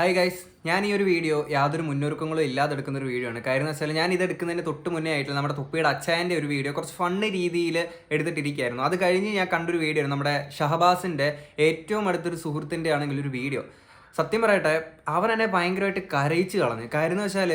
Hi guys ഞാൻ ഈ ഒരു വീഡിയോ യാതൊരു മുന്നൊരുക്കങ്ങളും ഇല്ലാതെ എടുക്കുന്ന ഒരു വീഡിയോ ആണ്. കാര്യം എന്ന് വെച്ചാൽ ഞാൻ ഇത് എടുക്കുന്നതിന് തൊട്ട് മുന്നേ ആയിട്ട് നമ്മുടെ തുപ്പിയുടെ അച്ചായന്റെ ഒരു വീഡിയോ കുറച്ച് ഫണ്ണ് രീതിയിൽ എടുത്തിട്ടിരിക്കുകയായിരുന്നു. അത് കഴിഞ്ഞ് ഞാൻ കണ്ടൊരു വീഡിയോ ആണ് നമ്മുടെ ഷഹബാസിന്റെ ഏറ്റവും അടുത്തൊരു സുഹൃത്തിന്റെ ആണെങ്കിൽ ഒരു വീഡിയോ സത്യം പറയട്ടെ അവൻ എന്നെ ഭയങ്കരമായിട്ട് കരയിച്ച് കളഞ്ഞു. കാര്യം എന്ന് വെച്ചാൽ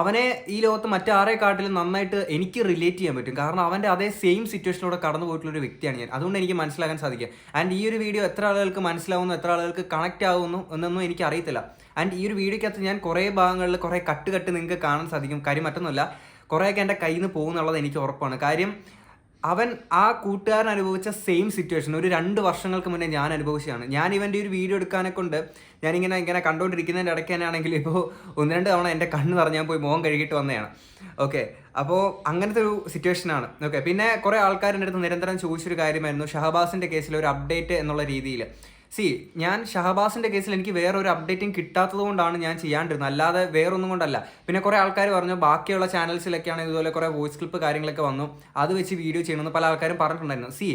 അവനെ ഈ ലോകത്ത് മറ്റാരെ കാട്ടിലും നന്നായിട്ട് എനിക്ക് റിലേറ്റ് ചെയ്യാൻ പറ്റും. കാരണം അവന്റെ അതേ സെയിം സിറ്റുവേഷനിലൂടെ കടന്നു പോയിട്ടുള്ള ഒരു വ്യക്തിയാണ് ഞാൻ. അതുകൊണ്ട് എനിക്ക് മനസ്സിലാക്കാൻ സാധിക്കുക. ആൻഡ് ഈ ഒരു വീഡിയോ എത്ര ആളുകൾക്ക് മനസ്സിലാവുന്നു എത്ര ആളുകൾക്ക് കണക്റ്റ് ആവുന്നു എന്നൊന്നും എനിക്ക് അറിയത്തില്ല ആൻഡ് ഈ ഒരു വീഡിയോക്കകത്ത് ഞാൻ കുറേ ഭാഗങ്ങളിൽ കുറേ കട്ട് കട്ട് നിങ്ങൾക്ക് കാണാൻ സാധിക്കും. കാര്യം മറ്റൊന്നുമല്ല കുറേയൊക്കെ എന്റെ കയ്യിൽ നിന്ന് പോകുന്നുള്ളത് എനിക്ക് ഉറപ്പാണ്. കാര്യം അവൻ ആ കൂട്ടുകാരൻ അനുഭവിച്ച സെയിം സിറ്റുവേഷൻ ഒരു രണ്ട് വർഷങ്ങൾക്ക് മുന്നേ ഞാൻ അനുഭവിച്ചതാണ്. ഞാൻ ഇവന്റെ ഒരു വീഡിയോ എടുക്കാനെ കൊണ്ട് ഞാനിങ്ങനെ ഇങ്ങനെ കണ്ടുകൊണ്ടിരിക്കുന്നതിന്റെ ഇടയ്ക്ക് തന്നെയാണെങ്കിൽ ഇപ്പോൾ ഒന്ന് രണ്ട് തവണ എന്റെ കണ്ണ് നിറഞ്ഞ് ഞാൻ പോയി മോഹം കഴുകിയിട്ട് വന്നതാണ്. ഓക്കെ അപ്പോൾ അങ്ങനത്തെ ഒരു സിറ്റുവേഷനാണ് ഓക്കെ പിന്നെ കുറേ ആൾക്കാരുടെ അടുത്ത് നിരന്തരം ചോദിച്ചൊരു കാര്യമായിരുന്നു. ഷഹബാസിന്റെ കേസിൽ ഒരു അപ്ഡേറ്റ് എന്നുള്ള രീതിയിൽ. സി ഞാൻ ഷഹബാസിന്റെ കേസിൽ എനിക്ക് വേറെ ഒരു അപ്ഡേറ്റും കിട്ടാത്തത് കൊണ്ടാണ് ഞാൻ ചെയ്യാണ്ടിരുന്നത്. അല്ലാതെ വേറൊന്നും കൊണ്ടല്ല. പിന്നെ കുറെ ആൾക്കാർ പറഞ്ഞു ബാക്കിയുള്ള ചാനൽസിലൊക്കെയാണ് ഇതുപോലെ കുറെ വോയിസ് ക്ലിപ്പ് കാര്യങ്ങളൊക്കെ വന്നു. അത് വെച്ച് വീഡിയോ ചെയ്യണമെന്ന് പല ആൾക്കാരും പറഞ്ഞിട്ടുണ്ടായിരുന്നു. സി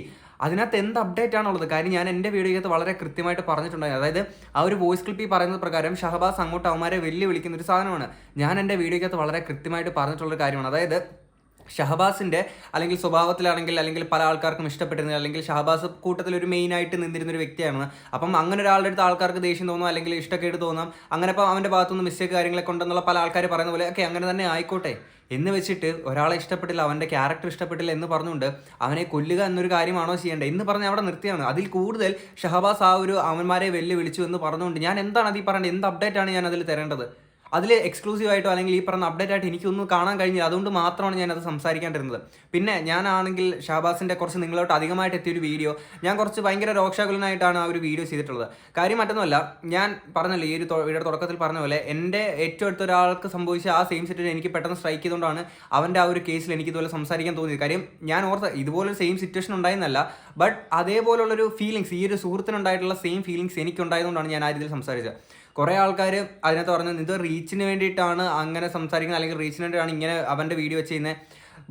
അതിനകത്ത് എന്ത് അപ്ഡേറ്റ് ആണുള്ളത്? കാര്യം ഞാൻ എന്റെ വീഡിയോയ്ക്കകത്ത് വളരെ കൃത്യമായിട്ട് പറഞ്ഞിട്ടുണ്ടായിരുന്നു. അതായത് ആ ഒരു വോയിസ് ക്ലിപ്പ് ഈ പറയുന്നത് പ്രകാരം ഷഹബാസ് അങ്ങോട്ട് അവന്മാരെ വെല്ലുവിളിക്കുന്ന ഒരു സാധനമാണ്. ഞാൻ എന്റെ വീഡിയോയ്ക്കകത്ത് വളരെ കൃത്യമായിട്ട് പറഞ്ഞിട്ടുള്ളൊരു കാര്യമാണ്. അതായത് ഷഹബാസിന്റെ അല്ലെങ്കിൽ സ്വഭാവത്തിലാണെങ്കിൽ അല്ലെങ്കിൽ പല ആൾക്കാർക്കും ഇഷ്ടപ്പെട്ടിരുന്ന അല്ലെങ്കിൽ ഷഹബാസ് കൂട്ടത്തിൽ ഒരു മെയിനായിട്ട് നിന്നിരുന്ന ഒരു വ്യക്തിയാണ് അപ്പം അങ്ങനെ ഒരാളുടെ അടുത്ത് ആൾക്കാർക്ക് ദേഷ്യം തോന്നും അല്ലെങ്കിൽ ഇഷ്ടക്കേട് തോന്നാം. അങ്ങനെ ഇപ്പം അവന്റെ ഭാഗത്തുനിന്ന് മിസ്റ്റേക്ക് കാര്യങ്ങളൊക്കെ ഉണ്ടെന്നുള്ള പല ആൾക്കാർ പറയുന്ന പോലെ ഒക്കെ അങ്ങനെ തന്നെ ആയിക്കോട്ടെ. എന്ന് വെച്ചിട്ട് ഒരാളെ ഇഷ്ടപ്പെട്ടില്ല അവന്റെ ക്യാരക്ടർ ഇഷ്ടപ്പെട്ടില്ല എന്ന് പറഞ്ഞുകൊണ്ട് അവനെ കൊല്ലുക എന്നൊരു കാര്യമാണോ ചെയ്യേണ്ടത് എന്ന് പറഞ്ഞ് അവിടെ നിർത്തിയാണ്. അതിൽ കൂടുതൽ ഷഹബാസ് ആ ഒരു അവന്മാരെ വെല്ലുവിളിച്ചു എന്ന് പറഞ്ഞുകൊണ്ട് ഞാൻ എന്താണ് അതിൽ പറയേണ്ടത്? എന്ത് അപ്ഡേറ്റ് ആണ് ഞാൻ അതിൽ തരേണ്ടത്? അതിൽ എക്സ്ക്ലൂസീവ് ആയിട്ടോ അല്ലെങ്കിൽ ഈ പറഞ്ഞ അപ്ഡേറ്റ് ആയിട്ട് എനിക്കൊന്നും കാണാൻ കഴിഞ്ഞില്ല. അതുകൊണ്ട് മാത്രമാണ് ഞാൻ അത് സംസാരിക്കാണ്ടിരുന്നത്. പിന്നെ ഞാനാണെങ്കിൽ ഷാബാസിന്റെ കുറച്ച് നിങ്ങളോട്ട് അധികമായിട്ട് എത്തിയൊരു വീഡിയോ ഞാൻ കുറച്ച് ഭയങ്കര രോക്ഷാകുലനായിട്ടാണ് ആ ഒരു വീഡിയോ ചെയ്തിട്ടുള്ളത്. കാര്യം മറ്റൊന്നുമല്ല ഞാൻ പറഞ്ഞല്ലോ ഈ ഒരു തൊ- തുടക്കത്തിൽ പറഞ്ഞ പോലെ എന്റെ ഏറ്റവും അടുത്ത ഒരാൾക്ക് സംഭവിച്ച ആ സെയിം സിറ്റുവേഷൻ എനിക്ക് പെട്ടെന്ന് സ്ട്രൈക്ക് ചെയ്തുകൊണ്ടാണ് അവന്റെ ആ ഒരു കേസിൽ എനിക്ക് ഇതുപോലെ സംസാരിക്കാൻ തോന്നിയത്. കാര്യം ഞാൻ ഓർത്ത ഇതുപോലൊരു സെയിം സിറ്റുവേഷൻ ഉണ്ടായിരുന്നല്ല ബട്ട് അതേപോലുള്ളൊരു ഫീലിങ്സ് ഈ ഒരു സുഹൃത്തിനുണ്ടായിട്ടുള്ള സെയിം ഫീലിങ്സ് എനിക്കുണ്ടായതുകൊണ്ടാണ് ഞാൻ ആ രീതിയിൽ സംസാരിച്ചത്. കുറേ ആൾക്കാർ അതിനകത്ത് പറഞ്ഞത് ഇത് റീച്ചിന് വേണ്ടിയിട്ടാണ് അങ്ങനെ സംസാരിക്കുന്നത് അല്ലെങ്കിൽ റീച്ചിന് വേണ്ടിയിട്ടാണ് ഇങ്ങനെ അവന്റെ വീഡിയോ വെച്ച് ചെയ്യുന്നത്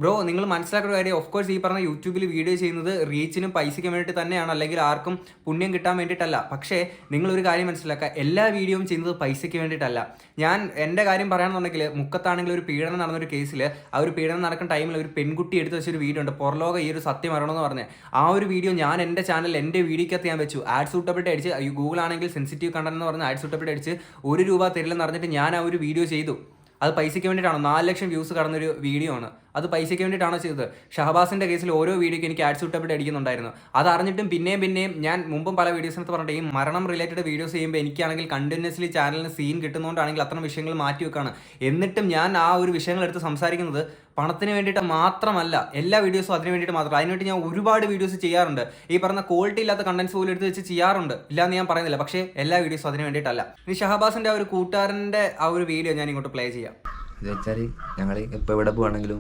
ബ്രോ നിങ്ങൾ മനസ്സിലാക്കുന്ന കാര്യം ഓഫ് കോഴ്സ് ഈ പറഞ്ഞ യൂട്യൂബിൽ വീഡിയോ ചെയ്യുന്നത് റീച്ചിനും പൈസയ്ക്കും വേണ്ടിയിട്ട് തന്നെയാണ്. അല്ലെങ്കിൽ ആർക്കും പുണ്യം കിട്ടാൻ വേണ്ടിയിട്ടല്ല. പക്ഷേ നിങ്ങൾ ഒരു കാര്യം മനസ്സിലാക്കുക. എല്ലാ വീഡിയോയും ചെയ്യുന്നത് പൈസയ്ക്ക് വേണ്ടിയിട്ടല്ല. ഞാൻ എന്റെ കാര്യം പറയുകയാണെന്നുണ്ടെങ്കിൽ മുക്കത്താണെങ്കിൽ ഒരു പീഡനം നടന്നൊരു കേസിൽ ആ ഒരു പീഡനം നടക്കുന്ന ടൈമിൽ ഒരു പെൺകുട്ടി എടുത്ത് വെച്ചൊരു വീഡിയോ ഉണ്ട്. പുറലോക ഈ ഒരു സത്യം അറിയണമെന്ന് പറഞ്ഞ്. ആ ഒരു വീഡിയോ ഞാൻ എന്റെ ചാനൽ എന്റെ വീഡിയോക്കകത്ത് ഞാൻ വെച്ചു. ആഡ് സൂട്ടബിലിറ്റി അടിച്ച് ഗൂഗിൾ ആണെങ്കിൽ സെൻസിറ്റീവ് കണ്ടന്റ് എന്ന് പറഞ്ഞ് ആഡ് സൂട്ടബിലിറ്റി അടിച്ച് ഒരു രൂപ തരില്ലെന്ന് പറഞ്ഞിട്ട് ഞാൻ ആ ഒരു വീഡിയോ ചെയ്തു. അത് പൈസയ്ക്ക് വേണ്ടിയിട്ടാണോ? നാല് ലക്ഷം വ്യൂസ് കടന്നൊരു വീഡിയോ ആണ്. അത് പൈസയ്ക്ക് വേണ്ടിയിട്ടാണോ ചെയ്തത്? ഷഹബാസിന്റെ കേസിൽ ഓരോ വീഡിയോയ്ക്ക് എനിക്ക് ആഡ്സ് ഇട്ടപ്പെട്ട് അടിക്കുന്നുണ്ടായിരുന്നു. അത് അറിഞ്ഞിട്ടും പിന്നെയും പിന്നെയും ഞാൻ മുമ്പും പല വീഡിയോസിനകത്ത് പറഞ്ഞിട്ട് ഈ മരണം റിലേറ്റഡ് വീഡിയോസ് ചെയ്യുമ്പോൾ എനിക്കാണെങ്കിൽ കണ്ടിന്യൂസ്ലി ചാനലിന് സീൻ കിട്ടുന്നതുകൊണ്ടാണെങ്കിൽ അത്തരം വിഷയങ്ങൾ മാറ്റി വെക്കാണ്. എന്നിട്ടും ഞാൻ ആ ഒരു വിഷയങ്ങൾ എടുത്ത് സംസാരിക്കുന്നത് പണത്തിന് വേണ്ടിയിട്ട് മാത്രമല്ല എല്ലാ വീഡിയോസും അതിന് വേണ്ടിയിട്ട് മാത്രമല്ല. അതിനുവേണ്ടി ഞാൻ ഒരുപാട് വീഡിയോസ് ചെയ്യാറുണ്ട്. ഈ പറഞ്ഞ ക്വാളിറ്റി ഇല്ലാത്ത കണ്ടന്റ്സ് പോലും എടുത്ത് വെച്ച് ചെയ്യാറുണ്ട്. ഇല്ലാന്ന് ഞാൻ പറയുന്നില്ല. പക്ഷേ എല്ലാ വീഡിയോസും അതിന് വേണ്ടിയിട്ടല്ല. ഇനി ഷഹബാസിന്റെ ആ ഒരു കൂട്ടുകാരന്റെ ആ ഒരു വീഡിയോ ഞാൻ ഇങ്ങോട്ട് പ്ലേ ചെയ്യാം. എന്ന് വെച്ചാൽ ഞങ്ങൾ ഇപ്പോൾ എവിടെ ബൈക്ക്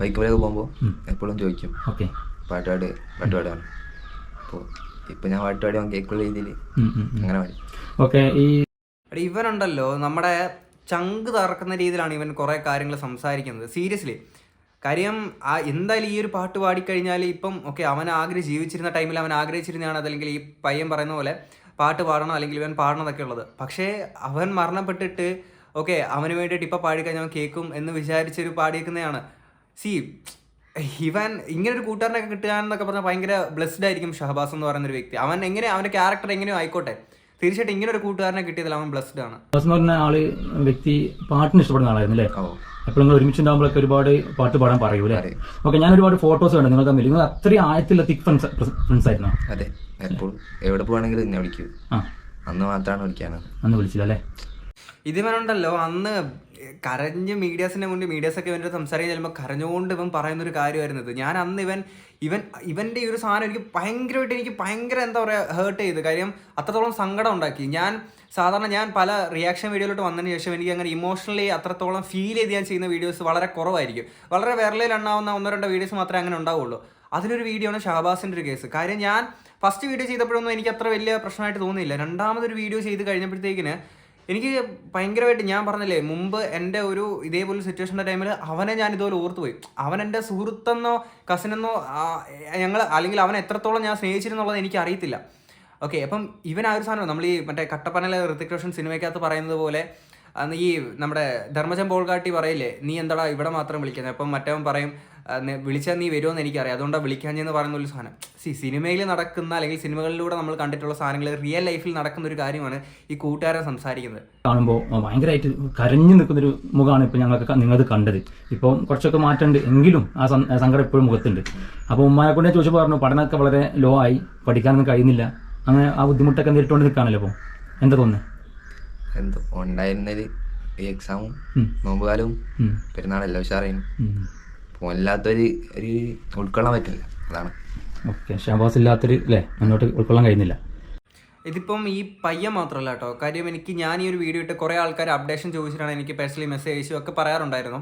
ബൈക്കിലൊക്കെ പോകുമ്പോൾ എപ്പോഴും ചോദിക്കും. ഓക്കെ. പാട്ടുപാട് പാട്ടുപാടാണ്. അപ്പോൾ ഇപ്പോൾ ഞാൻ പാട്ടുപാടി കേൾക്കുള്ള രീതിയിൽ അങ്ങനെ പാടി. ഓക്കെ ഈ ഇവനുണ്ടല്ലോ നമ്മുടെ ചങ്ക് തറക്കുന്ന രീതിയിലാണ് ഇവൻ കുറേ കാര്യങ്ങൾ സംസാരിക്കുന്നത്. സീരിയസ്ലി കാര്യം ആ എന്തായാലും ഈ ഒരു പാട്ട് പാടിക്കഴിഞ്ഞാൽ ഇപ്പം ഓക്കെ അവൻ ആഗ്രഹം ജീവിച്ചിരുന്ന ടൈമിൽ അവൻ ആഗ്രഹിച്ചിരുന്നതാണ് അതല്ലെങ്കിൽ ഈ പയ്യൻ പറയുന്ന പോലെ പാട്ട് പാടണം അല്ലെങ്കിൽ ഇവൻ പാടണമെന്നൊക്കെ ഉള്ളത്. പക്ഷേ അവൻ മരണപ്പെട്ടിട്ട് ഓക്കെ അവന് വേണ്ടിയിട്ട് ഇപ്പം പാടിക്കഴിഞ്ഞാൽ അവൻ കേൾക്കും എന്ന് വിചാരിച്ചൊരു പാടിയേക്കുന്നതാണ് സി ഇവൻ ഇങ്ങനെ ഒരു കൂട്ടുകാരനൊക്കെ കിട്ടുക എന്നൊക്കെ പറഞ്ഞാൽ ഭയങ്കര ബ്ലെസ്ഡ് ആയിരിക്കും ഷഹബാസ് എന്ന് പറയുന്ന ഒരു വ്യക്തി. അവൻ എങ്ങനെ അവന്റെ ക്യാരക്ടർ എങ്ങനെയോ ആയിക്കോട്ടെ. തീർച്ചയായിട്ടും ഇങ്ങനെ ഒരു കൂട്ടുകാരനെ കിട്ടിയതിൽ അവൻ ബ്ലസ്ഡ് ആണ്. ബ്ലസ് എന്ന് പറഞ്ഞ ആൾ വ്യക്തി പാട്ടിന് ഇഷ്ടപ്പെടുന്ന ആളായിരുന്നു അല്ലേ? അപ്പോൾ എപ്പോഴും നിങ്ങൾ ഒരുമിച്ചുണ്ടാകുമ്പോഴൊക്കെ ഒരുപാട് പാട്ട് പാടാൻ പറയൂ അല്ലേ. ഓക്കെ ഞാൻ ഒരുപാട് ഫോട്ടോസ് കണ്ടു. നിങ്ങൾ തമ്മിൽ. നിങ്ങൾ അത്രയും ആഴത്തിലുള്ള തിക് ഫ്രണ്ട്സ് ഫ്രണ്ട്സ് ആയിരുന്നു? അതെ. എപ്പോഴും എവിടെ പോവാണെങ്കിലും എന്നെ വിളിക്കൂ. അന്ന് മാത്രമാണ് വിളിക്കാനത് അന്ന് വിളിച്ചില്ല അല്ലേ? ഇതിവനുണ്ടല്ലോ അന്ന് കരഞ്ഞ് മീഡിയാസിന്റെ മുന്നിൽ മീഡിയാസ് ഒക്കെ ഇവന്റെ സംസാരിക്കാൻ ചെല്ലുമ്പോൾ കരഞ്ഞുകൊണ്ട് ഇവൻ പറയുന്ന ഒരു കാര്യമായിരുന്നു ഇത്. ഞാൻ അന്ന് ഇവൻ ഇവൻ ഇവന്റെ ഈ ഒരു സാധനം എനിക്ക് ഭയങ്കരമായിട്ട് എനിക്ക് ഭയങ്കര എന്താ പറയുക ഹേർട്ട് ചെയ്ത്. കാര്യം അത്രത്തോളം സങ്കടം ഉണ്ടാക്കി. ഞാൻ സാധാരണ ഞാൻ പല റിയാക്ഷൻ വീഡിയോയിലോട്ട് വന്നതിന് ശേഷം എനിക്ക് അങ്ങനെ ഇമോഷണലി അത്രത്തോളം ഫീൽ ചെയ്ത് ഞാൻ ചെയ്യുന്ന വീഡിയോസ് വളരെ കുറവായിരിക്കും. വളരെ വിരലിൽ എണ്ണാവുന്ന ഒന്നോ രണ്ടോ വീഡിയോസ് മാത്രമേ അങ്ങനെ ഉണ്ടാവുള്ളൂ. അതിലൊരു വീഡിയോ ആണ് ഷഹബാസിന്റെ ഒരു കേസ് കാര്യം ഞാൻ ഫസ്റ്റ് വീഡിയോ ചെയ്തപ്പോഴൊന്നും എനിക്ക് അത്ര വലിയ പ്രശ്നമായിട്ട് തോന്നിയില്ല. രണ്ടാമതൊരു വീഡിയോ ചെയ്ത് കഴിഞ്ഞപ്പോഴത്തേക്കിന് എനിക്ക് ഭയങ്കരമായിട്ട് ഞാൻ പറഞ്ഞില്ലേ മുമ്പ് എന്റെ ഒരു ഇതേപോലെ സിറ്റുവേഷന്റെ ടൈമിൽ അവനെ ഞാൻ ഇതുപോലെ ഓർത്തുപോയി അവൻ എന്റെ സുഹൃത്തെന്നോ കസിനെന്നോ ഞങ്ങൾ അല്ലെങ്കിൽ അവൻ എത്രത്തോളം ഞാൻ സ്നേഹിച്ചിരുന്നുള്ളത് എനിക്ക് അറിയത്തില്ല. ഓക്കെ അപ്പം ഇവൻ ആ ഒരു സാധനം നമ്മൾ ഈ മറ്റേ കട്ടപ്പനയിലെ ഋതിക് റോഷൻ സിനിമയ്ക്കകത്ത് പറയുന്നത് പോലെ അന്ന് ഈ നമ്മുടെ ധർമ്മജൻ പോൾകാട്ടി പറയില്ലേ നീ എന്താടാ ഇവിടെ മാത്രം വിളിക്കുന്നത്? അപ്പം മറ്റവൻ പറയും വിളിച്ചാൽ നീ വരുമെന്ന് എനിക്കറിയാം. അതുകൊണ്ടാണ് വിളിക്കാഞ്ഞെന്ന് പറയുന്ന ഒരു സാധനം. സി സിനിമയിൽ നടക്കുന്ന അല്ലെങ്കിൽ സിനിമകളിലൂടെ നമ്മൾ കണ്ടിട്ടുള്ള സാധനങ്ങൾ റിയൽ ലൈഫിൽ നടക്കുന്ന ഒരു കാര്യമാണ് ഈ കൂട്ടുകാരൻ സംസാരിക്കുന്നത്. കാണുമ്പോൾ ഭയങ്കരമായിട്ട് കരഞ്ഞു നിൽക്കുന്ന ഒരു മുഖമാണ് ഇപ്പൊ ഞങ്ങൾക്ക് നിങ്ങൾക്ക് കണ്ടത്. ഇപ്പം കുറച്ചൊക്കെ മാറ്റമുണ്ട് എങ്കിലും ആ സങ്കടം ഇപ്പോഴും മുഖത്തുണ്ട്. അപ്പോൾ ഉമ്മാനെ കൊണ്ട് ചോദിച്ചു പറഞ്ഞു പഠനമൊക്കെ വളരെ ലോ ആയി. പഠിക്കാനൊന്നും കഴിയുന്നില്ല. അങ്ങനെ ആ ബുദ്ധിമുട്ടൊക്കെ നേരിട്ടുകൊണ്ട് നിൽക്കുകയാണല്ലോ അപ്പോൾ എന്താ തോന്നുന്നത് എന്തോ ഉണ്ടായിരുന്നത്? ഈ എക്സാമും. നോമ്പുകാലവും. പെരുന്നാളെല്ലാം ഉഷാറായിരുന്നു. ഫോണില്ലാത്തൊരു ഒരു ഉൾക്കൊള്ളാൻ പറ്റില്ല. അതാണ്. ഓക്കെ ഷാബാസ് ഇല്ലാത്തൊരു അല്ലേ മുന്നോട്ട് ഉൾക്കൊള്ളാൻ കഴിയുന്നില്ല. ഇതിപ്പം ഈ പയ്യൻ മാത്രമല്ല കേട്ടോ. കാര്യം എനിക്ക് ഞാൻ ഈ ഒരു വീഡിയോ ഇട്ട് കുറേ ആൾക്കാർ അപ്ഡേഷൻ ചോദിച്ചിട്ടാണ് എനിക്ക് പേഴ്സണലി മെസ്സേജ് അയച്ചു. ഒക്കെ പറയാറുണ്ടായിരുന്നു.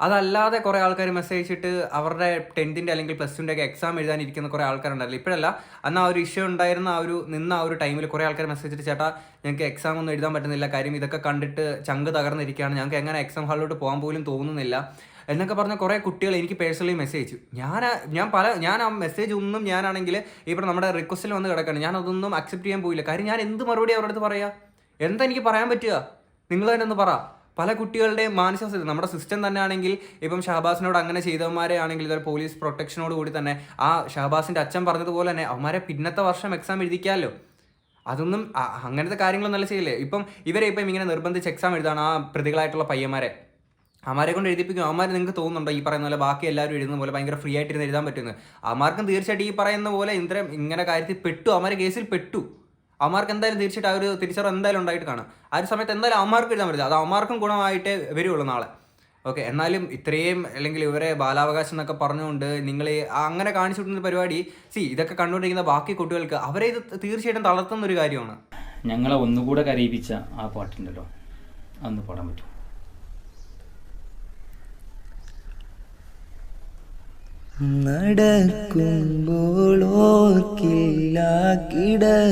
അതല്ലാതെ കുറേ ആൾക്കാർ മെസ്സേജ് അയച്ചിട്ട് അവരുടെ ടെൻത്തിന്റെ അല്ലെങ്കിൽ പ്ലസ് ടുന്റെ ഒക്കെ എക്സാം എഴുതാനിരിക്കുന്ന കുറേ ആൾക്കാരുണ്ടായിരുന്നു ഇപ്പോഴല്ല അന്ന് ആ ഒരു ഇഷ്യൂ ഉണ്ടായിരുന്ന ആ ഒരു നിന്ന ആ ഒരു ടൈമിൽ കുറേ ആൾക്കാർ മെസ്സേജ് ഇട്ട് ചേട്ടാ ഞങ്ങൾക്ക് എക്സാം ഒന്നും എഴുതാൻ പറ്റുന്നില്ല. കാര്യം ഇതൊക്കെ കണ്ടിട്ട് ചങ്ക് തകർന്നിരിക്കുകയാണ്. ഞങ്ങൾക്ക് എങ്ങനെ എക്സാം ഹാളിലോട്ട് പോകാൻ പോലും തോന്നുന്നില്ല. എന്നൊക്കെ പറഞ്ഞ കുറേ കുട്ടികൾ എനിക്ക് പേഴ്സണലി മെസ്സേജ് ഞാൻ ഞാൻ പല ഞാൻ ആ മെസ്സേജ് ഒന്നും ഞാനാണെങ്കിൽ ഇവിടെ നമ്മുടെ റിക്വസ്റ്റിൽ വന്ന് കിടക്കുകയാണ് ഞാൻ അതൊന്നും അക്സെപ്റ്റ് ചെയ്യാൻ പോയില്ല. കാര്യം ഞാൻ എന്ത് മറുപടി അവരുടെ അടുത്ത് പറയാ? എന്താ എനിക്ക് പറയാൻ പറ്റുക? നിങ്ങൾ തന്നെ ഒന്ന് പറ. പല കുട്ടികളുടെ മാനസികാവസ്ഥ നമ്മുടെ സിസ്റ്റം തന്നെ ആണെങ്കിൽ ഇപ്പം ഷഹബാസിനോട് അങ്ങനെ ചെയ്തവന്മാരെ ആണെങ്കിൽ ഇതൊരു പോലീസ് പ്രൊട്ടക്ഷനോട് കൂടി തന്നെ ആ ഷഹബാസിന്റെ അച്ഛൻ പറഞ്ഞതുപോലെ തന്നെ അവന്മാരെ പിന്നത്തെ വർഷം എക്സാം എഴുതിക്കാമല്ലോ അതൊന്നും അങ്ങനത്തെ കാര്യങ്ങളൊന്നും നല്ല ചെയ്യില്ലേ ഇപ്പം ഇവരെ ഇപ്പം ഇങ്ങനെ നിർബന്ധിച്ച് എക്സാം എഴുതാണ് ആ പ്രതികളായിട്ടുള്ള പയ്യന്മാരെ. അമാരെ കൊണ്ട് എഴുതിപ്പിക്കും. അമാർ നിങ്ങൾക്ക് തോന്നുന്നുണ്ടോ ഈ പറയുന്ന പോലെ ബാക്കി എല്ലാവരും എഴുതുന്ന പോലെ ഭയങ്കര ഫ്രീ ആയിട്ട് ഇരുന്ന് എഴുതാൻ പറ്റുന്നത് അമാർക്കും തീർച്ചയായിട്ടും ഈ പറയുന്ന പോലെ ഇന്ദ്രം ഇങ്ങനെ കാര്യത്തിൽ പെട്ടു. അമാരെ കേസിൽ പെട്ടു. അമാർക്ക് എന്തായാലും തീർച്ചയായിട്ടും ആ ഒരു തിരിച്ചറിവ് എന്തായാലും ഉണ്ടായിട്ട് കാണും. ആ ഒരു സമയത്ത് എന്തായാലും അമാർക്ക് എഴുതാൻ പറ്റില്ല അത് അമാർക്കും ഗുണമായിട്ട് വരുള്ളൂ നാളെ. ഓക്കെ എന്നാലും ഇത്രയും അല്ലെങ്കിൽ ഇവരെ ബാലാവകാശം എന്നൊക്കെ പറഞ്ഞുകൊണ്ട് നിങ്ങൾ അങ്ങനെ കാണിച്ചു കൊടുക്കുന്ന പരിപാടി സി ഇതൊക്കെ കണ്ടുകൊണ്ടിരിക്കുന്ന ബാക്കി കുട്ടികൾക്ക് അവരെ ഇത് തീർച്ചയായിട്ടും തളർത്തുന്ന ഒരു കാര്യമാണ്. ഞങ്ങളെ ഒന്നുകൂടെ കരയിപ്പിച്ച ആ പാട്ടുണ്ടല്ലോ. അന്ന് പാടാൻ പറ്റും നടക്കുമ്പോൾ കിടക്കുമെന്ന്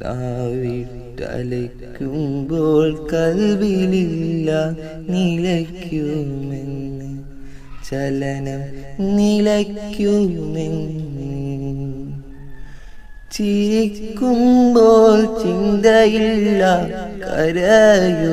ദാവിട്ടലയ്ക്കുമ്പോൾ കൽവിലില്ല നിലയ്ക്കുമെന്ന് ചലനം നിലയ്ക്കുമെന്ന് ചിരിക്കുമ്പോൾ ചിന്തയില്ല കരയുമെന്ന്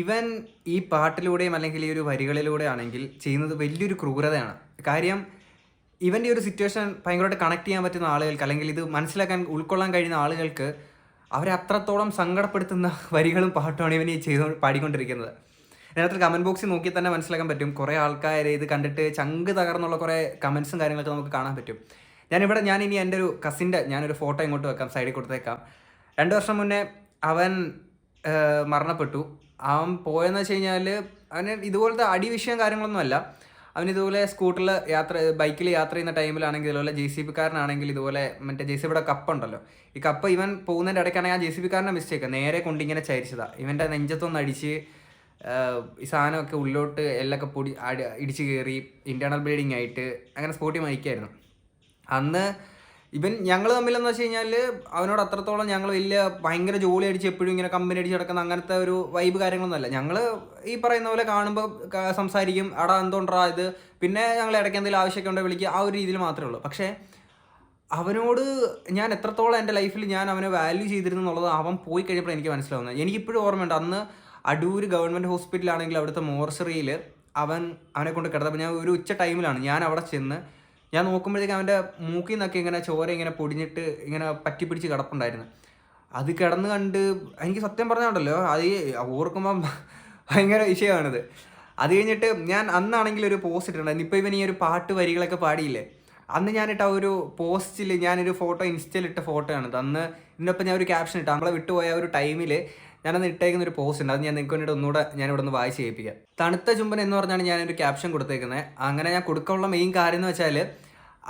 ഇവൻ ഈ പാട്ടിലൂടെയും അല്ലെങ്കിൽ ഈ ഒരു വരികളിലൂടെ ആണെങ്കിൽ ചെയ്യുന്നത് വലിയൊരു ക്രൂരതയാണ്. കാര്യം ഇവന്റെ ഒരു സിറ്റുവേഷൻ ഭയങ്കരമായിട്ട് കണക്ട് ചെയ്യാൻ പറ്റുന്ന ആളുകൾക്ക് അല്ലെങ്കിൽ ഇത് മനസ്സിലാക്കാൻ ഉൾക്കൊള്ളാൻ കഴിയുന്ന ആളുകൾക്ക് അവരെ അത്രത്തോളം സങ്കടപ്പെടുത്തുന്ന വരികളും പാട്ടുമാണ് ഇവൻ ഈ ചെയ്തു പാടിക്കൊണ്ടിരിക്കുന്നത്. നേരത്തെ കമന്റ് ബോക്സിൽ നോക്കി തന്നെ മനസ്സിലാക്കാൻ പറ്റും. കുറേ ആൾക്കാർ ഇത് കണ്ടിട്ട് ചങ്ക് തകർന്നുള്ള കുറേ കമൻസും കാര്യങ്ങളൊക്കെ നമുക്ക് കാണാൻ പറ്റും. ഞാനിവിടെ ഞാൻ ഇനി എന്റെ ഒരു കസിന്റെ ഞാനൊരു ഫോട്ടോ ഇങ്ങോട്ട് വെക്കാം സൈഡിൽ കൊടുത്തേക്കാം. രണ്ട് വർഷം മുന്നേ അവൻ മരണപ്പെട്ടു. അവൻ പോയെന്ന് വെച്ച് കഴിഞ്ഞാൽ അവന് ഇതുപോലത്തെ അടി വിഷയം കാര്യങ്ങളൊന്നും അല്ല. അവൻ ഇതുപോലെ സ്കൂട്ടറിൽ യാത്ര ബൈക്കിൽ യാത്ര ചെയ്യുന്ന ടൈമിലാണെങ്കിൽ ഇതുപോലെ ജെ സി പിക്കാരനാണെങ്കിൽ ഇതുപോലെ മറ്റേ ജെ സി ബിയുടെ കപ്പ് ഉണ്ടല്ലോ. ഈ കപ്പ് ഇവൻ പോകുന്നതിന്റെ ഇടയ്ക്കാണെങ്കിൽ ആ ജെ സി പിക്കാരന്റെ മിസ്റ്റേക്ക് നേരെ കൊണ്ട് ഇങ്ങനെ ചരിച്ചതാണ് ഇവന്റെ നെഞ്ചത്തൊന്ന് അടിച്ച് ഈ സാധനമൊക്കെ ഉള്ളിലോട്ട് എല്ലൊക്കെ പൊടി അടി ഇടിച്ച് കയറി ഇന്റേർണൽ ബ്ലീഡിങ് ആയിട്ട് അങ്ങനെ സ്പോട്ടി മരിക്കായിരുന്നു. അന്ന് ഇവൻ ഞങ്ങൾ തമ്മിലെന്ന് വെച്ച് കഴിഞ്ഞാൽ അവനോട് അത്രത്തോളം ഞങ്ങൾ വലിയ ഭയങ്കര ജോലി അടിച്ച് എപ്പോഴും ഇങ്ങനെ കമ്പനി അടിച്ച് കിടക്കുന്ന അങ്ങനത്തെ ഒരു വൈബ് കാര്യങ്ങളൊന്നുമല്ല. ഞങ്ങൾ ഈ പറയുന്ന പോലെ കാണുമ്പോൾ സംസാരിക്കും. അടാ എന്തുകൊണ്ടാ ഇത്? പിന്നെ ഞങ്ങൾ ഇടയ്ക്ക് എന്തെങ്കിലും ആവശ്യമൊക്കെ ഉണ്ടെങ്കിൽ വിളിക്കുക. ആ ഒരു രീതിയിൽ മാത്രമേ ഉള്ളൂ. പക്ഷേ അവനോട് ഞാൻ എത്രത്തോളം എന്റെ ലൈഫിൽ ഞാൻ അവനെ വാല്യൂ ചെയ്തിരുന്നു എന്നുള്ളത് അവൻ പോയി കഴിഞ്ഞപ്പോൾ എനിക്ക് മനസ്സിലാവുന്നത്. എനിക്കിപ്പോഴും ഓർമ്മയുണ്ട്. അന്ന് അടൂർ ഗവൺമെന്റ് ഹോസ്പിറ്റലാണെങ്കിൽ അവിടുത്തെ മോർച്ചറിയിൽ അവൻ അവനെ കൊണ്ട് കിടന്നപ്പോൾ ഞാൻ ഒരു ഉച്ച ടൈമിലാണ് ഞാൻ അവിടെ ചെന്ന് ഞാൻ നോക്കുമ്പോഴത്തേക്ക് അവന്റെ മൂക്കിൽ നിന്നൊക്കെ ഇങ്ങനെ ചോര ഇങ്ങനെ പൊടിഞ്ഞിട്ട് ഇങ്ങനെ പറ്റി പിടിച്ച് കിടപ്പുണ്ടായിരുന്നു. അത് കിടന്ന് കണ്ട് എനിക്ക് സത്യം പറഞ്ഞുണ്ടല്ലോ അത് ഓർക്കുമ്പം ഭയങ്കര വിഷയമാണിത്. അത് കഴിഞ്ഞിട്ട് ഞാൻ അന്നാണെങ്കിൽ ഒരു പോസ്റ്റ് ഇട്ടിട്ടുണ്ടായിരുന്നു. ഇപ്പോൾ ഇവൻ ഈ ഒരു പാട്ട് വരികളൊക്കെ പാടിയില്ലേ? അന്ന് ഞാനിട്ട ഒരു പോസ്റ്റിൽ ഞാനൊരു ഫോട്ടോ ഇൻസ്റ്റയിൽ ഇട്ട ഫോട്ടോ ആണ് അന്ന് ഇതിനൊപ്പം ഞാൻ ഒരു ക്യാപ്ഷൻ ഇട്ടു. നമ്മളെ വിട്ടുപോയ ഒരു ടൈമിൽ ഞാനന്ന് ഇട്ടേക്കുന്ന ഒരു പോസ്റ്റ് ഉണ്ട്. അത് ഞാൻ നിങ്ങൾക്ക് വേണ്ടിയിട്ട് ഒന്നുകൂടെ ഞാൻ ഇവിടെ നിന്ന് വായിച്ച് ചെയ്യിപ്പിക്കാം തണുത്ത ചുംബൻ എന്ന് പറഞ്ഞാണ് ഞാനൊരു ക്യാപ്ഷൻ കൊടുത്തേക്കുന്നത് അങ്ങനെ ഞാൻ കൊടുക്കാനുള്ള മെയിൻ കാര്യം എന്ന് വെച്ചാൽ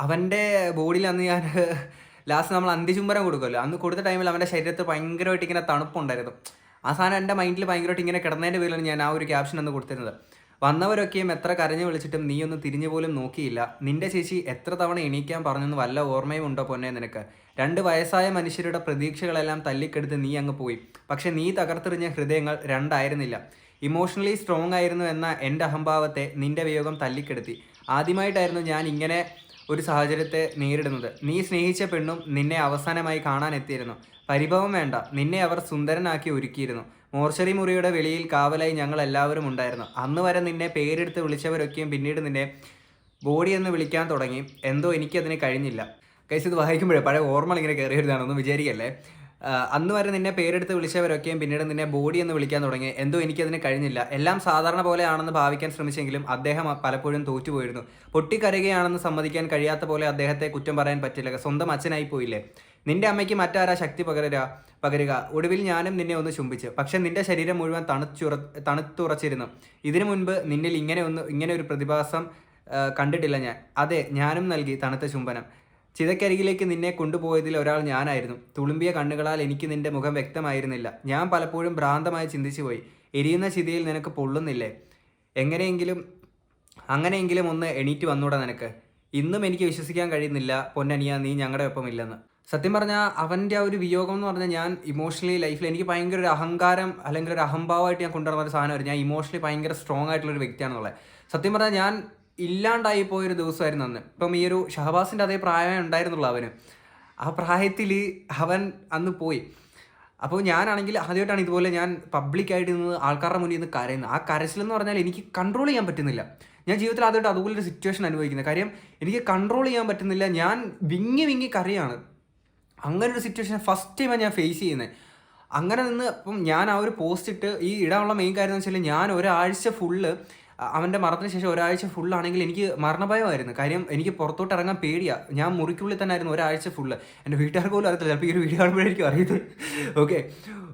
അവന്റെ ബോഡിയിൽ അന്ന് ഞാൻ ലാസ്റ്റ് നമ്മൾ അന്തിചുംബനം കൊടുക്കുമല്ലോ അന്ന് കൊടുത്ത ടൈമിൽ അവന്റെ ശരീരത്തിൽ ഭയങ്കരമായിട്ട് ഇങ്ങനെ തണുപ്പുണ്ടായിരുന്നു. ആ സാധനം എന്റെ മൈൻഡിൽ ഭയങ്കരമായിട്ട് ഇങ്ങനെ കിടന്നതിന്റെ പേരിലാണ് ഞാൻ ആ ഒരു ക്യാപ്ഷൻ അന്ന് കൊടുത്തിരുന്നത്. വന്നവരൊക്കെയും എത്ര കരഞ്ഞു വിളിച്ചിട്ടും നീ ഒന്ന് തിരിഞ്ഞു പോലും നോക്കിയില്ല. നിന്റെ ചേച്ചി എത്ര തവണ എണീക്കാൻ പറഞ്ഞെന്ന് വല്ല ഓർമ്മയും ഉണ്ടോ പൊന്നെ നിനക്ക്? രണ്ട് വയസ്സായ മനുഷ്യരുടെ പ്രതീക്ഷകളെല്ലാം തല്ലിക്കെടുത്ത് നീ അങ്ങ് പോയി. പക്ഷെ നീ തകർത്തെറിഞ്ഞ ഹൃദയങ്ങൾ രണ്ടായിരുന്നില്ല. ഇമോഷണലി സ്ട്രോങ് ആയിരുന്നു എന്ന എന്റെ അഹംഭാവത്തെ നിന്റെ വിയോഗം തല്ലിക്കെടുത്തി. ആദ്യമായിട്ടായിരുന്നു ഞാൻ ഇങ്ങനെ ഒരു സാഹചര്യത്തെ നേരിടുന്നത്. നീ സ്നേഹിച്ച പെണ്ണും നിന്നെ അവസാനമായി കാണാൻ എത്തിയിരുന്നു. പരിഭവം വേണ്ട. നിന്നെ അവർ സുന്ദരനാക്കി ഒരുക്കിയിരുന്നു. മോർച്ചറി മുറിയുടെ വെളിയിൽ കാവലായി ഞങ്ങൾ എല്ലാവരും ഉണ്ടായിരുന്നു. അന്ന് വരെ നിന്നെ പേരെടുത്ത് വിളിച്ചവരൊക്കെയും പിന്നീട് നിന്നെ ബോഡി എന്ന് വിളിക്കാൻ തുടങ്ങി. എന്തോ എനിക്കതിന് കഴിഞ്ഞില്ല. കൈസ് ഇത് വായിക്കുമ്പോഴേ പഴയ ഓർമ്മകൾ ഇങ്ങനെ കയറി വരുന്നതാണെന്ന് വിചാരിക്കല്ലേ? അന്ന് വരെ നിന്നെ പേരെടുത്ത് വിളിച്ചവരൊക്കെയും പിന്നീട് നിന്നെ ബോഡി എന്ന് വിളിക്കാൻ തുടങ്ങി. എന്തോ എനിക്കതിന് കഴിഞ്ഞില്ല. എല്ലാം സാധാരണ പോലെയാണെന്ന് ഭാവിക്കാൻ ശ്രമിച്ചെങ്കിലും അദ്ദേഹം പലപ്പോഴും തോറ്റുപോയിരുന്നു. പൊട്ടിക്കരയുകയാണെന്ന് സമ്മതിക്കാൻ കഴിയാത്ത പോലെ അദ്ദേഹത്തെ കുറ്റം പറയാൻ പറ്റില്ല. സ്വന്തം അച്ഛനായി പോയില്ലേ? നിന്റെ അമ്മയ്ക്ക് മറ്റാരാ ശക്തി പകരുക പകരുക? ഒടുവിൽ ഞാനും നിന്നെ ഒന്ന് ചുംബിച്ച്. പക്ഷെ നിന്റെ ശരീരം മുഴുവൻ തണുച്ചുറ തണുത്തുറച്ചിരുന്നു. ഇതിനു മുൻപ് നിന്നിൽ ഇങ്ങനെ ഒന്ന് ഇങ്ങനെ ഒരു പ്രതിഭാസം കണ്ടിട്ടില്ല ഞാൻ. അതെ ഞാനും നൽകി തണുത്ത ചുംബനം. ചിതക്കരികിലേക്ക് നിന്നെ കൊണ്ടുപോയതിൽ ഒരാൾ ഞാനായിരുന്നു. തുളുമ്പിയ കണ്ണുകളാൽ എനിക്ക് നിന്റെ മുഖം വ്യക്തമായിരുന്നില്ല. ഞാൻ പലപ്പോഴും ഭ്രാന്തമായി ചിന്തിച്ചു പോയി എരിയുന്ന ചിതയിൽ നിനക്ക് പൊള്ളുന്നില്ലേ? എങ്ങനെയെങ്കിലും അങ്ങനെയെങ്കിലും ഒന്ന് എണീറ്റ് വന്നൂടെ നിനക്ക്. ഇന്നും എനിക്ക് വിശ്വസിക്കാൻ കഴിയുന്നില്ല. പൊന്നനിയ നീ ഞങ്ങളുടെ ഒപ്പമില്ലെന്ന്. സത്യം പറഞ്ഞാൽ അവന്റെ ആ ഒരു വിയോഗം എന്ന് പറഞ്ഞാൽ ഞാൻ ഇമോഷണലി ലൈഫിൽ എനിക്ക് ഭയങ്കര ഒരു അഹങ്കാരം അല്ലെങ്കിൽ ഒരു അഹംഭാവമായിട്ട് ഞാൻ കൊണ്ടുവരുന്ന ഒരു സാധനമായിരുന്നു. ഞാൻ ഇമോഷണലി ഭയങ്കര സ്ട്രോങ് ആയിട്ടുള്ള ഒരു വ്യക്തിയാണെന്നുള്ളത്. സത്യം പറഞ്ഞാൽ ഞാൻ ഇല്ലാണ്ടായി പോയൊരു ദിവസമായിരുന്നു അന്ന്. ഇപ്പം ഈ ഒരു ഷഹബാസിന്റെ അതേ പ്രായമേ ഉണ്ടായിരുന്നുള്ളൂ അവന്. ആ പ്രായത്തിൽ അവൻ അന്ന് പോയി. അപ്പോൾ ഞാനാണെങ്കിൽ ആദ്യമായിട്ടാണ് ഇതുപോലെ ഞാൻ പബ്ലിക്കായിട്ട് നിന്ന് ആൾക്കാരുടെ മുന്നിൽ നിന്ന് കരയുന്നത്. ആ കരച്ചിലെന്ന് പറഞ്ഞാൽ എനിക്ക് കൺട്രോൾ ചെയ്യാൻ പറ്റുന്നില്ല. ഞാൻ ജീവിതത്തിൽ ആദ്യമായിട്ട് അതുപോലൊരു സിറ്റുവേഷൻ അനുഭവിക്കുന്നത്. കാര്യം എനിക്ക് കൺട്രോൾ ചെയ്യാൻ പറ്റുന്നില്ല. ഞാൻ വിങ്ങി വിങ്ങി കരയാണ്. അങ്ങനെ ഒരു സിറ്റുവേഷൻ ഫസ്റ്റ് ടൈമാണ് ഞാൻ ഫേസ് ചെയ്യുന്നത്. അങ്ങനെ നിന്ന് ഇപ്പം ഞാൻ ആ ഒരു പോസ്റ്റ് ഇട്ട് ഈ ഇടാനുള്ള മെയിൻ കാര്യം എന്ന് വെച്ചാൽ ഞാൻ ഒരാഴ്ച ഫുള്ള് അവന്റെ മരണത്തിന് ശേഷം ഒരാഴ്ച ഫുള്ളാണെങ്കിൽ എനിക്ക് മരണഭയമായിരുന്നു. കാര്യം എനിക്ക് പുറത്തോട്ട് ഇറങ്ങാൻ പേടിയാണ് ഞാൻ മുറിക്കുള്ളിൽ തന്നെ ആയിരുന്നു ഒരാഴ്ച ഫുള്ള് എന്റെ വീട്ടുകാർക്ക് പോലും അറിയത്തില്ല. ചിലപ്പോൾ ഈ ഒരു വീഡിയോ കാണുമ്പോഴായിരിക്കും അറിയുന്നത്. ഓക്കെ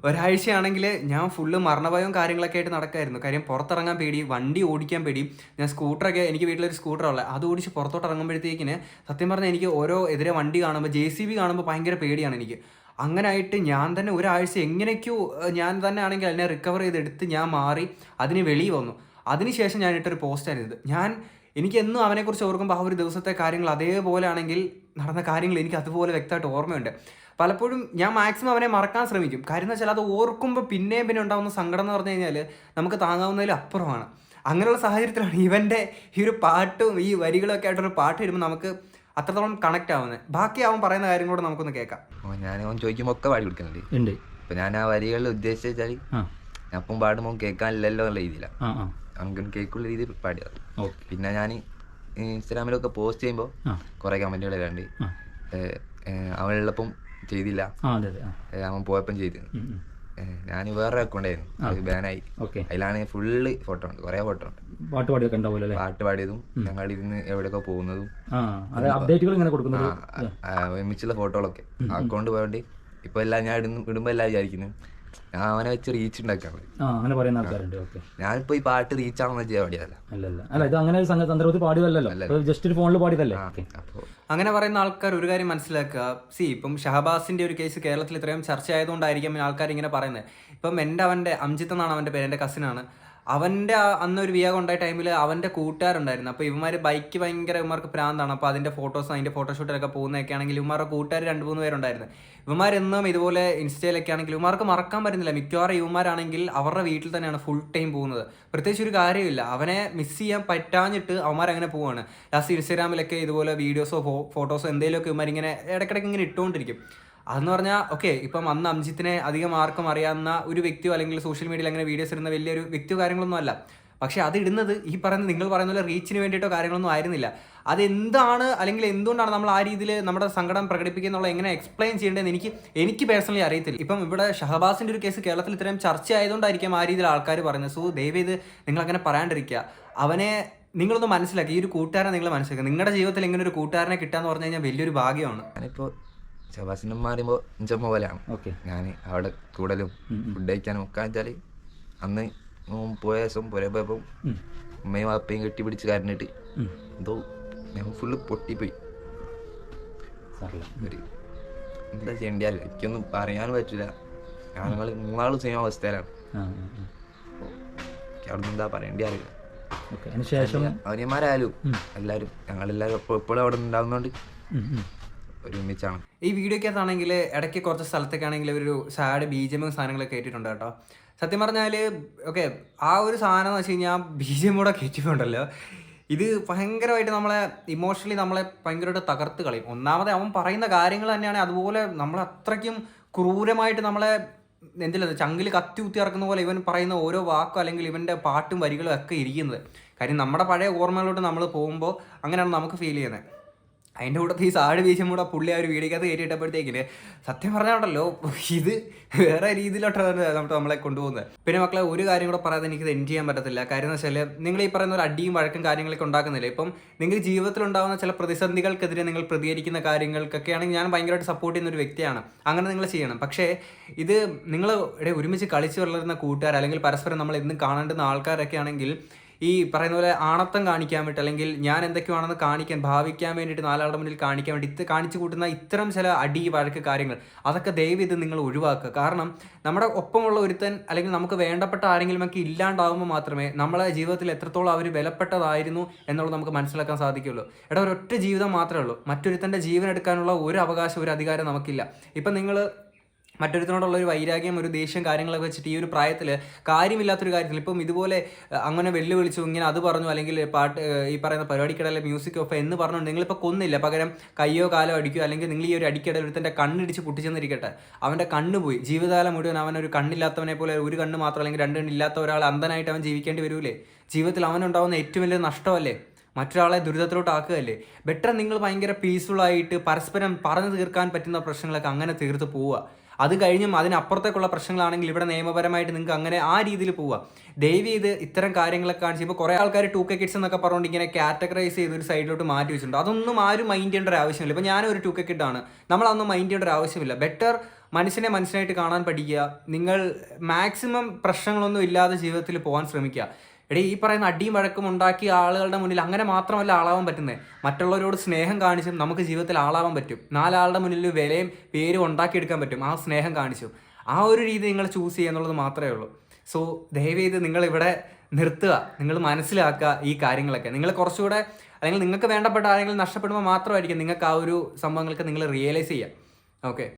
ഒരാഴ്ചയാണെങ്കിൽ ഞാൻ ഫുള്ള് മരണഭയവും കാര്യങ്ങളൊക്കെ ആയിട്ട് നടക്കായിരുന്നു. കാര്യം പുറത്തിറങ്ങാൻ പേടി വണ്ടി ഓടിക്കാൻ പേടി ഞാൻ സ്കൂട്ടറൊക്കെ എനിക്ക് വീട്ടിലൊരു സ്കൂട്ടറുള്ള അത് ഓടിച്ച് പുറത്തോട്ട് ഇറങ്ങുമ്പോഴത്തേക്കിന് സത്യം പറഞ്ഞാൽ എനിക്ക് ഓരോ എതിരെ വണ്ടി കാണുമ്പോൾ ജെ സി ബി കാണുമ്പോൾ ഭയങ്കര പേടിയാണ് എനിക്ക്. അങ്ങനായിട്ട് ഞാൻ തന്നെ ഒരാഴ്ച എങ്ങനെയൊക്കെയോ ഞാൻ തന്നെ ആണെങ്കിൽ അതിനെ റിക്കവർ ചെയ്തെടുത്ത് ഞാൻ മാറി അതിന് വെളിയിൽ വന്നു. അതിനുശേഷം ഞാൻ ഇട്ടൊരു പോസ്റ്റായിരുന്നു ഇത് ഞാൻ എനിക്ക് എന്നും അവനെക്കുറിച്ച് ഓർക്കുമ്പോൾ ആ ഒരു ദിവസത്തെ കാര്യങ്ങൾ അതേപോലെ ആണെങ്കിൽ നടന്ന കാര്യങ്ങൾ എനിക്ക് അതുപോലെ വ്യക്തമായിട്ട് ഓർമ്മയുണ്ട്. പലപ്പോഴും ഞാൻ മാക്സിമം അവനെ മറക്കാൻ ശ്രമിക്കും. കാര്യം എന്ന് വെച്ചാൽ അത് ഓർക്കുമ്പോൾ പിന്നെയും പിന്നെ ഉണ്ടാകുന്ന സങ്കടം എന്ന് പറഞ്ഞു കഴിഞ്ഞാൽ നമുക്ക് താങ്ങാവുന്നതിൽ അപ്പുറമാണ്. അങ്ങനെയുള്ള സാഹചര്യത്തിലാണ് ഇവന്റെ ഈ ഒരു പാട്ടും ഈ വരികളൊക്കെ ആയിട്ടൊരു പാട്ട് വരുമ്പോൾ നമുക്ക് അത്രത്തോളം കണക്റ്റ് ആവുന്നത്. ബാക്കി അവൻ പറയുന്ന കാര്യങ്ങളോട് നമുക്കൊന്ന് കേൾക്കാം. അപ്പോൾ ഞാൻ അവൻ ചോദിക്കുമ്പോൾ ഒക്കെ പാടി കൊടുക്കുന്നുണ്ട് ഉണ്ട്. അപ്പോൾ ഞാൻ ആ വരികളിൽ ഉദ്ദേശിച്ചാൽ അപ്പം പാടുമ്പോൾ കേൾക്കാനില്ലല്ലോ എന്നുള്ള രീതിയിലാണ് ആ കേക്കുള്ള രീതിയിൽ പാടിയത് പിന്നെ ഞാൻ ഇൻസ്റ്റാഗ്രാമിലൊക്കെ പോസ്റ്റ് ചെയ്യുമ്പോൾ കുറെ കമന്റുകൾ വരാണ്ട് അവനുള്ളപ്പം ചെയ്തില്ല. അവൻ പോയപ്പം ചെയ്തു ഉം, ഉം. ഞാൻ വേറെ അക്കൗണ്ടായിരുന്നു അത് ബാനായി. അതിലാണ് ഫുള്ള് ഫോട്ടോ ഉണ്ട് കുറേ ഫോട്ടോ ഉണ്ട് പാട്ട് പാടിയൊക്കെ ഉണ്ടാവുമല്ലോ പാട്ട് പാടിയതും ഞങ്ങൾ ഇരുന്ന് എവിടെയൊക്കെ പോകുന്നതും. അപ്ഡേറ്റുകൾ ഇങ്ങനെ കൊടുക്കുന്നത്? ഒരുമിച്ചുള്ള ഫോട്ടോകളൊക്കെ അക്കൗണ്ട് പോയോണ്ട് ഇപ്പൊ എല്ലാം ഞാൻ ഇടുന്നു ഇടുമ്പോ എല്ലാം വിചാരിക്കുന്നു. ഞാൻ അവനെ വെച്ച് റീച്ച് ഉണ്ടാക്കാൻ ആ അങ്ങനെ പറയുന്ന ആൾക്കാരുണ്ട്. ഓക്കെ ഞാനിപ്പോ ഈ പാട്ട് റീച്ച് ആണെന്ന് വെച്ചാൽ പാടിയതല്ല അല്ല ഇത് അങ്ങനെ ഒരു ജസ്റ്റ് ഒരു ഫോണിൽ പാടിയതല്ലേ? അങ്ങനെ പറയുന്ന ആൾക്കാർ ഒരു കാര്യം മനസ്സിലാക്കുക. സി ഇപ്പം ഷഹബാസിന്റെ ഒരു കേസ് കേരളത്തിൽ ഇത്രയും ചർച്ച ആയതുകൊണ്ടായിരിക്കും ആൾക്കാർ ഇങ്ങനെ പറയുന്നത്. ഇപ്പം എന്റെ അവന്റെ അംജിത്ത് എന്നാണ് അവന്റെ പേര് എന്റെ കസിനാണ് അവന്റെ അന്നൊരു വിയോഗം ഉണ്ടായ ടൈമിൽ അവന്റെ കൂട്ടുകാരുണ്ടായിരുന്നു. അപ്പോൾ ഇവന്മാർ ബൈക്ക് ഭയങ്കര ഇവന്മാർക്ക് പ്രാന്താണ്. അപ്പോൾ അതിന്റെ ഫോട്ടോസും അതിന്റെ ഫോട്ടോഷൂട്ടിലൊക്കെ പോകുന്നതൊക്കെ ആണെങ്കിൽ ഇവന്മാരുടെ കൂട്ടുകാർ രണ്ട് മൂന്ന് പേരുണ്ടായിരുന്നു. ഇവന്മാരെന്നും ഇതുപോലെ ഇൻസ്റ്റയിലൊക്കെ ആണെങ്കിൽ ഇവന്മാർക്ക് മറക്കാൻ പറ്റുന്നില്ല. മിക്കവാറും ഇവന്മാരാണെങ്കിൽ അവരുടെ വീട്ടിൽ തന്നെയാണ് ഫുൾ ടൈം പോകുന്നത്. പ്രത്യേകിച്ച് ഒരു കാര്യമില്ല അവനെ മിസ് ചെയ്യാൻ പറ്റാഞ്ഞിട്ട് അവന്മാരങ്ങനെ പോവാണ്. ലാസ്റ്റ് ഇൻസ്റ്റാഗ്രാമിലൊക്കെ ഇതുപോലെ വീഡിയോസോ ഫോട്ടോസോ എന്തെങ്കിലുമൊക്കെ ഇവന്മാരിങ്ങനെ ഇടയ്ക്കിടയ്ക്ക് ഇങ്ങനെ ഇട്ടുകൊണ്ടിരിക്കും. അതെന്ന് പറഞ്ഞാൽ ഓക്കെ ഇപ്പം അന്ന് അംജിത്തിനെ അധികം ആർക്കും അറിയാവുന്ന ഒരു വ്യക്തിയോ അല്ലെങ്കിൽ സോഷ്യൽ മീഡിയയിൽ അങ്ങനെ വീഡിയോസ് ഇടുന്ന വലിയൊരു വ്യക്തിയോ കാര്യങ്ങളൊന്നും അല്ല. പക്ഷേ അത് ഇടുന്നത് ഈ പറയുന്ന നിങ്ങൾ പറയുന്ന പോലെ റീച്ചിന് വേണ്ടിയിട്ടോ കാര്യങ്ങളൊന്നും ആയിരുന്നില്ല. അതെന്താണ് അല്ലെങ്കിൽ എന്തുകൊണ്ടാണ് നമ്മൾ ആ രീതിയിൽ നമ്മുടെ സങ്കടം പ്രകടിപ്പിക്കുന്നുള്ള എങ്ങനെ എക്സ്പ്ലെയിൻ ചെയ്യേണ്ടതെന്ന് എനിക്ക് എനിക്ക് പേഴ്സണലി അറിയത്തില്ല. ഇപ്പം ഇവിടെ ഷഹബാസിന്റെ ഒരു കേസ് കേരളത്തിൽ ഇത്രയും ചർച്ച ആയതുകൊണ്ടായിരിക്കും ആ രീതിയിൽ ആൾക്കാർ പറയുന്നത്. സോ ദയവേത് നിങ്ങൾ അങ്ങനെ പറയാണ്ടിരിക്കുക. അവനെ നിങ്ങളൊന്ന് മനസ്സിലാക്കി. ഈ ഒരു കൂട്ടുകാരനെ നിങ്ങൾ മനസ്സിലാക്കുക നിങ്ങളുടെ ജീവിതത്തിൽ ഇങ്ങനെ ഒരു കൂട്ടുകാരനെ കിട്ടാന്ന് പറഞ്ഞു കഴിഞ്ഞാൽ വലിയൊരു ഭാഗ്യമാണ്. ഞാനിപ്പോ ഷബാസിന്റെ മാറിയുമ്പോൾ ഇഞ്ചമ്മ പോലെയാണ് ഓക്കെ. ഞാൻ അവിടെ കൂടലും ഫുഡ് കഴിക്കാനും ഒക്കെ വെച്ചാൽ അന്ന് പോയ ദിവസം പുര പോയപ്പം ഉമ്മയും വാപ്പയും കെട്ടിപ്പിടിച്ച് കരഞ്ഞിട്ട് എന്തോ ഞാൻ ഫുള്ള് പൊട്ടിപ്പോയി. ഒരു എന്താ ചെയ്യേണ്ടി എനിക്കൊന്നും പറയാനും പറ്റില്ല ഞങ്ങൾ മൂന്നാളും സെയിം അവസ്ഥയിലാണ്. അവിടുന്ന് അവിടെ എന്താ പറയേണ്ടി അറിയില്ല. അതിനുശേഷം? അതിന് ശേഷം അവനിയന്മാരായാലും എല്ലാവരും ഞങ്ങളെല്ലാവരും എപ്പോഴും അവിടെ ഉണ്ടാകുന്നതുകൊണ്ട് ഉം, ഉം. ഒരുമിച്ചാണ്. ഈ വീഡിയോക്കകത്താണെങ്കിൽ ഇടയ്ക്ക് കുറച്ച് സ്ഥലത്തൊക്കെയാണെങ്കിൽ ഒരു സാഡ് ബീജമും സാധനങ്ങളൊക്കെ കയറ്റിയിട്ടുണ്ട് കേട്ടോ. സത്യം പറഞ്ഞാൽ ഓക്കെ ആ ഒരു സാധനം എന്ന് വെച്ച് കഴിഞ്ഞാൽ ബീജം കൂടെ കയറ്റിയിട്ടുണ്ടല്ലോ. ഇത് ഭയങ്കരമായിട്ട് നമ്മളെ ഇമോഷണലി നമ്മളെ ഭയങ്കരമായിട്ട് തകർത്ത് കളയും. ഒന്നാമത് അവൻ പറയുന്ന കാര്യങ്ങൾ തന്നെയാണ് അതുപോലെ നമ്മൾ അത്രയ്ക്കും ക്രൂരമായിട്ട് നമ്മളെ എന്തില്ല ചങ്കിൽ കത്തി കുത്തി ഇറക്കുന്ന പോലെ ഇവൻ പറയുന്ന ഓരോ വാക്കും അല്ലെങ്കിൽ ഇവന്റെ പാട്ടും വരികളും ഒക്കെ ഇരിക്കുന്നത്. കാര്യം നമ്മുടെ പഴയ ഓർമ്മകളിലോട്ട് നമ്മൾ പോകുമ്പോൾ അങ്ങനെയാണ് നമുക്ക് ഫീൽ ചെയ്യുന്നത്. അതിന്റെ കൂടെ ഈ സാഴ് വീശും കൂടെ പുള്ളി ആ ഒരു വീടിക്കകത്ത് കയറ്റിയിട്ടപ്പോഴത്തേക്കിന് സത്യം പറഞ്ഞാണല്ലോ ഇത് വേറെ രീതിയിലോട്ടാണ് നമ്മൾ നമ്മളെ കൊണ്ടുപോകുന്നത്. പിന്നെ മക്കളെ ഒരു കാര്യം കൂടെ പറയാതെ എനിക്കിത് എൻഡ് ചെയ്യാൻ പറ്റത്തില്ല. കാര്യം എന്ന് വെച്ചാൽ നിങ്ങൾ ഈ പറയുന്ന ഒരു അടിയും വഴക്കും കാര്യങ്ങളൊക്കെ ഉണ്ടാക്കുന്നില്ല? ഇപ്പം നിങ്ങൾ ജീവിതത്തിൽ ഉണ്ടാകുന്ന ചില പ്രതിസന്ധികൾക്കെതിരെ നിങ്ങൾ പ്രതികരിക്കുന്ന കാര്യങ്ങൾക്കൊക്കെയാണെങ്കിൽ ഞാൻ ഭയങ്കരമായിട്ട് സപ്പോർട്ട് ചെയ്യുന്ന ഒരു വ്യക്തിയാണ്. അങ്ങനെ നിങ്ങൾ ചെയ്യണം. പക്ഷേ ഇത് നിങ്ങൾ ഇവിടെ ഒരുമിച്ച് കളിച്ച് വളരുന്ന കൂട്ടുകാർ അല്ലെങ്കിൽ പരസ്പരം നമ്മൾ എന്നും കാണേണ്ടുന്ന ആൾക്കാരൊക്കെ ആണെങ്കിൽ ഈ പറയുന്ന പോലെ ആണത്തം കാണിക്കാൻ വേണ്ടി അല്ലെങ്കിൽ ഞാൻ എന്തൊക്കെയാണെന്ന് കാണിക്കാൻ ഭാവിക്കാൻ വേണ്ടിയിട്ട് നാലാളുടെ മുന്നിൽ കാണിക്കാൻ വേണ്ടി ഇത് കാണിച്ചു കൂട്ടുന്ന ഇത്തരം ചില അടി വഴക്ക് കാര്യങ്ങൾ അതൊക്കെ ദയവ് ഇത് നിങ്ങൾ ഒഴിവാക്കുക. കാരണം നമ്മുടെ ഒപ്പമുള്ള ഒരുത്തൻ അല്ലെങ്കിൽ നമുക്ക് വേണ്ടപ്പെട്ട ആരെങ്കിലും ഒക്കെ ഇല്ലാണ്ടാവുമ്പോൾ മാത്രമേ നമ്മളെ ജീവിതത്തിൽ എത്രത്തോളം അവർ വിലപ്പെട്ടതായിരുന്നു എന്നുള്ളത് നമുക്ക് മനസ്സിലാക്കാൻ സാധിക്കുള്ളൂ എടാ ഒരൊറ്റ ജീവിതം മാത്രമേ ഉള്ളൂ. മറ്റൊരുത്തന്റെ ജീവൻ എടുക്കാനുള്ള ഒരു അവകാശം ഒരു അധികാരം നമുക്കില്ല. ഇപ്പം നിങ്ങൾ മറ്റൊരുത്തിനോടുള്ള ഒരു വൈരാഗ്യം ഒരു ദേഷ്യം കാര്യങ്ങളൊക്കെ വെച്ചിട്ട് ഈ ഒരു പ്രായത്തിൽ കാര്യമില്ലാത്തൊരു കാര്യത്തിൽ ഇപ്പം ഇതുപോലെ അങ്ങനെ വെല്ലുവിളിച്ചു ഇങ്ങനെ അത് പറഞ്ഞു അല്ലെങ്കിൽ പാട്ട് ഈ പറയുന്ന പരിപാടിക്കിടയിലെ മ്യൂസിക് ഓഫ് എന്ന് പറഞ്ഞുകൊണ്ട് നിങ്ങളിപ്പോൾ കൊന്നില്ല. പകരം കയ്യോ കാലോ അടിക്കുകയോ അല്ലെങ്കിൽ നിങ്ങൾ ഈ ഒരു അടിക്കിടയിൽ ഒരുത്തന്റെ കണ്ണിടിച്ച് പൊട്ടിച്ചെന്നിരിക്കട്ടെ. അവന്റെ കണ്ണ് പോയി. ജീവിതകാലം മുഴുവൻ അവൻ ഒരു കണ്ണില്ലാത്തവനെ പോലെ ഒരു കണ്ണ് മാത്രം അല്ലെങ്കിൽ രണ്ട് കണ്ണില്ലാത്ത ഒരാൾ അന്ധനായിട്ട് അവൻ ജീവിക്കേണ്ടി വരൂലേ? ജീവിതത്തിൽ അവനുണ്ടാവുന്ന ഏറ്റവും വലിയ നഷ്ടമല്ലേ? മറ്റൊരാളെ ദുരിതത്തിലോട്ട് ആക്കുകയല്ലേ? ബെറ്റർ നിങ്ങൾ ഭയങ്കര പീസ്ഫുൾ ആയിട്ട് പരസ്പരം പറഞ്ഞു തീർക്കാൻ പറ്റുന്ന പ്രശ്നങ്ങളൊക്കെ അങ്ങനെ തീർത്ത് പോവുക. അത് കഴിഞ്ഞും അതിനപ്പുറത്തേക്കുള്ള പ്രശ്നങ്ങളാണെങ്കിൽ ഇവിടെ നിയമപരമായിട്ട് നിങ്ങൾക്ക് അങ്ങനെ ആ രീതിയിൽ പോവുക. ദയവ് ചെയ്ത് ഇത്തരം കാര്യങ്ങളൊക്കെ കാണിച്ച് ഇപ്പോൾ കുറേ ആൾക്കാർ ടൂ കെ കിഡ്സ് എന്നൊക്കെ പറഞ്ഞുകൊണ്ട് ഇങ്ങനെ കാറ്റഗറൈസ് ചെയ്ത് ഒരു സൈഡിലോട്ട് മാറ്റി വെച്ചിട്ടുണ്ട്. അതൊന്നും ആരും മൈൻഡ് ചെയ്യേണ്ട ഒരു ആവശ്യമില്ല. ഇപ്പോൾ ഞാനൊരു ടൂ കെ കിഡാണ് നമ്മളതൊന്നും മൈൻഡ് ചെയ്യേണ്ട ഒരു ആവശ്യമില്ല. ബെറ്റർ മനുഷ്യനെ മനുഷ്യനായിട്ട് കാണാൻ പഠിക്കുക. നിങ്ങൾ മാക്സിമം പ്രശ്നങ്ങളൊന്നും ഇല്ലാതെ ജീവിതത്തിൽ പോകാൻ ശ്രമിക്കുക. എടീ ഈ പറയുന്ന അടിയും വഴക്കും ഉണ്ടാക്കി ആളുകളുടെ മുന്നിൽ അങ്ങനെ മാത്രമല്ല ആളാവാൻ പറ്റുന്നത് മറ്റുള്ളവരോട് സ്നേഹം കാണിച്ചും നമുക്ക് ജീവിതത്തിൽ ആളാവാൻ പറ്റും. നാലാളുടെ മുന്നിൽ വിലയും പേരും ഉണ്ടാക്കിയെടുക്കാൻ പറ്റും. ആ സ്നേഹം കാണിച്ചു. ആ ഒരു രീതി നിങ്ങൾ ചൂസ് ചെയ്യുക എന്നുള്ളത് മാത്രമേ ഉള്ളൂ. സോ ദയവേത് നിങ്ങൾ ഇവിടെ നിർത്തുക. നിങ്ങൾ മനസ്സിലാക്കുക ഈ കാര്യങ്ങളൊക്കെ. നിങ്ങൾ കുറച്ചുകൂടെ അല്ലെങ്കിൽ നിങ്ങൾക്ക് വേണ്ടപ്പെട്ട ആരെങ്കിലും നഷ്ടപ്പെടുമ്പോൾ മാത്രമായിരിക്കും നിങ്ങൾക്ക് ആ ഒരു സംഭവങ്ങൾക്ക് നിങ്ങൾ റിയലൈസ് ചെയ്യുക. ഓക്കെ